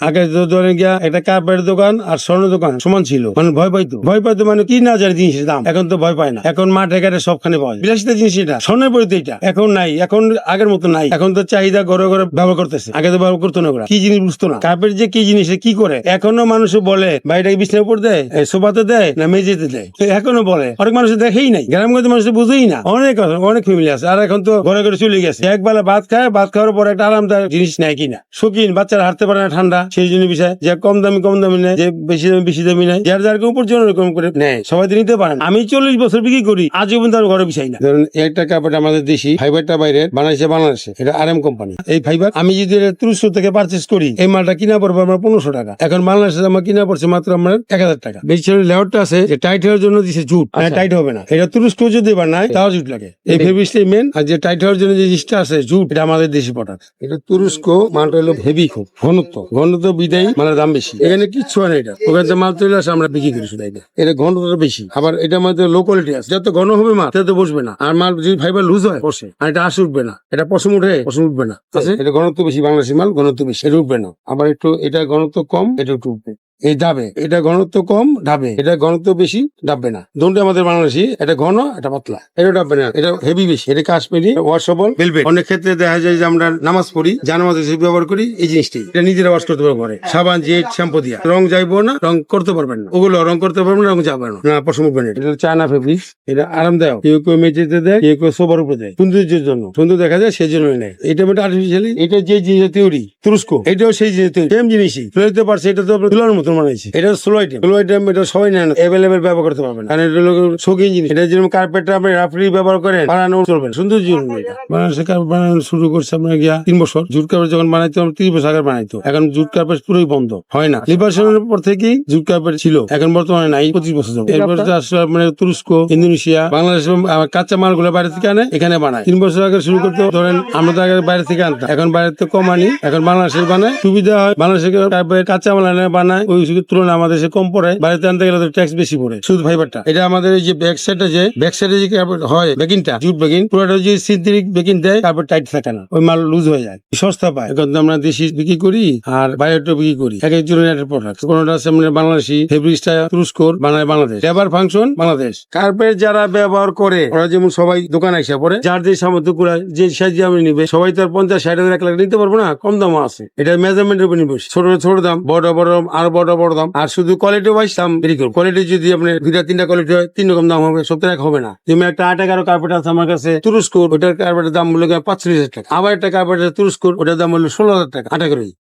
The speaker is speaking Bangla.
আগে তো ধরেন গিয়া একটা কার্পেটের দোকান আর স্বর্ণ দোকান সমান ছিল। মানে ভয় পাইতো। ভয় পাইতো মানে কি না জানে জিনিসের দাম। এখন তো ভয় পায় না। এখন মাঠে ঘাটে সবখানে পাওয়া যায়। বিলাসিতা জিনিস এটা। স্বর্ণের পরিতে এটা। এখন নাই। এখন আগের মতো নাই। এখন তো চাহিদা ঘরে ঘরে ব্যবহার করতেছে। আগে তো ব্যবহার করতো না ওরা। কি জিনিস বুঝতো না। কার্পেট যে কি জিনিস কি করে? এখনও মানুষ বলে বাড়িটাকে বিছনার উপর দেয় সোফাতে দেয় না মেঝেতে দেয় এখনও বলে। অনেক মানুষ দেখেই নাই। গ্রাম গ্রামগঞ্জের মানুষ বুঝেই না। অনেক অনেক ফ্যামিলি আছে। আর এখন তো ঘরে ঘরে চলে গেছে। একবেলা ভাত খায়, ভাত খাওয়ার পর একটা আরামদায়ক জিনিস নেয় কিনা। শৌখিন, বাচ্চারা হাঁটতে পারে না ঠান্ডা। সেই জন্য বিষয় যে কম দামি কম দামি নেয় যে বেশি দামি বেশি দামি নেয় যার যার উপর জন্য এরকম করে নেয়। সবাই নিতে পারেন আমি চল্লিশ বছর বিক্রি করি পর্যন্ত আমি ঘরে বিছাই না। ধরুন একটা কাপড় আমাদের দেশি ফাইবারটা বাংলাদেশে এটা আর এম কোম্পানি এই ফাইবার আমি যদি তুরস্ক থেকে পারচেস করি এই মালটা কিনা পড়ব আমার পনেরোশো টাকা। এখন বাংলাদেশে আমার কিনা পড়ছে মাত্র আমার এক হাজার টাকা। বেশি লেয়ারটা আছে যে টাইট হওয়ার জন্য দিছে জুট। টাইট হবে না। এটা তুরস্ক যদি বানায় তাও জুট লাগে। এই ফেব্রিক্সটাই মেন আর যে টাইট হওয়ার জন্য যে জিনিসটা আছে জুট এটা আমাদের দেশি প্রোডাক্ট এটা তুরস্ক মালটা হলো হেভি খুব ঘনত্ব ঘনত্ব বিদায়। মানে দাম বেশি। এখানে কিচ্ছু হয় না এটা। ওখানে যে মাল চলে আসে আমরা বিক্রি করি শুধু এটা। এটা ঘনটা বেশি। আবার এটা মধ্যে লো কোয়ালিটি আছে। যত ঘন হবে মাল তত বসবে না। আর মাল যদি ফাইবার লুজ হয় বসে। আর এটা আসে উঠবে না। এটা পশম উঠে পশম উঠবে না। আছে? এটা ঘনত্ব বেশি বাংলাদেশি মাল ঘনত্ব বেশি। এটা উঠবে না। আবার একটু এটা ঘনত্ব কম এটা একটু উঠবে। এই ডাবে এটা ঘনত্ব কম ডাবে এটা ঘনত্ব বেশি ডাববে না। দুটো আমাদের বাংলাদেশি। এটা ঘন এটা পাতলা। এটা ডাববে না এটা হেভি বেশি। এটা কাশ্মীরি ওয়াশেবল ভেলভেট অনেক ক্ষেত্রে দেখা যায় যে আমরা নামাজ পড়ি জানামাজ হিসেবে ব্যবহার করি এই জিনিসটি। এটা নিজেরা ওয়াশ করতে পারব সাবান জেট শ্যাম্পু দিয়া। রং যাইবো না রং করতে পারবেন না। ওগুলো রং করতে পারবেন না রং যাবে না। না পশম উঠবে না। এটা চায়না ফেব্রিক এটা আরামদায়ক। কেউ কেউ মেঝেতে দেয় কেউ কেউ সোবার উপরে দেয়। সৌন্দর্যের জন্য। সুন্দর দেখা যায় সেই জন্য নেয়। এটা মধ্যে আর্টিফিশিয়ালি এটা যে জিনিসের থিওরি তুরস্ক এটাও সেই জিনিস সেম জিনিসই। ফেলতে পারছে এটা তো তুলার মতন বানাইছে। এটা স্লো আইটেম স্লো আইটেম এটা সবাই নেয় না অ্যাভেলেবেল ব্যবহার করতে পারবেন কারণ এটা হলো শৌখিন জিনিস। এটা যেরকম কার্পেটটা আপনি রাফলি ব্যবহার করেন বানানো চলবে না। সুন্দর জন্য এটা। বাংলাদেশে কার্পেট বানানো শুরু করছে আমরা গিয়া তিন বছর। জুট কার্পেট যখন বানাইতো আমরা তিরিশ বছর আগে বানাইতো। এখন জুট কার্পেট পুরোই বন্ধ। হয় না। লিবারেশনের পর থেকেই জুট কার্পেট ছিল। এখন বর্তমানে নাই পঁচিশ বছর যাবত। এরপর আসলে মানে তুরস্ক ইন্দোনেশিয়া বাংলাদেশ কাঁচা মালগুলো বাইরে থেকে আনে এখানে বানায়। তিন বছর আগে শুরু করতে ধরেন আমরা তো আগে বাইরে থেকে আনতাম। এখন বাইরে থেকে কম আনি। এখন বাংলাদেশের বানায় সুবিধা হয়। বাংলাদেশে কার্পেট কাঁচা মাল আনে বানায় ওই তুলনায় আমাদের কম পড়ে বাইরে আনতে গেলে তো ট্যাক্স বেশি পড়ে। শুধু ফাইবারটা এটা আমাদের যে ব্যাক সাইডে যে ব্যাক সাইডে যে হয় জুট বেকিং পুরোটা বেকিং দেয় কার্পেট টাইট থাকে না। ওই মাল লুজ হয়ে যায়। সস্তা পায়। এখন আমরা দেশি বিক্রি করি আর বাইরেটা বিক্রি করি। এক একজনের একটা প্রোডাক্ট কোনটা আছে মানে বাংলাদেশি ফেব্রিক্সটা তুরস্কর বানায় Bangladesh. Labour function Bangladesh. Carpet যারা ব্যবহার করে, ওরা যেমন সবাই দোকান আসে পরে যার যে সামর্থ্য কুড়ায় যে সাইজ আমি নিবে, সবাই তো পঞ্চাশ, ষাট হাজার, এক লাখ নিতে পারব না। কম দামও আছে। এটা মেজারমেন্টের উপর নির্ভর ছোট ছোট দাম, বড় বড়, আর বড় বড় দাম। আর শুধু কোয়ালিটি ওয়াইজ দাম বেরি করুন কোয়ালিটি যদি আপনার দুইটা তিনটা কোয়ালিটি হয়, তিন রকম দাম হবে সপ্তাহে এক হবে না। তুমি একটা আট এগারো কার্পেট আছে আমার কাছে, তুরস্ক, ওটার কার্পেটের দাম মূল্য পাঁচচল্লিশ হাজার টাকা। আবার একটা কার্পেটের আছে তুরস্ক, ওটার দাম হলো ষোলো হাজার টাকা, আটা করেই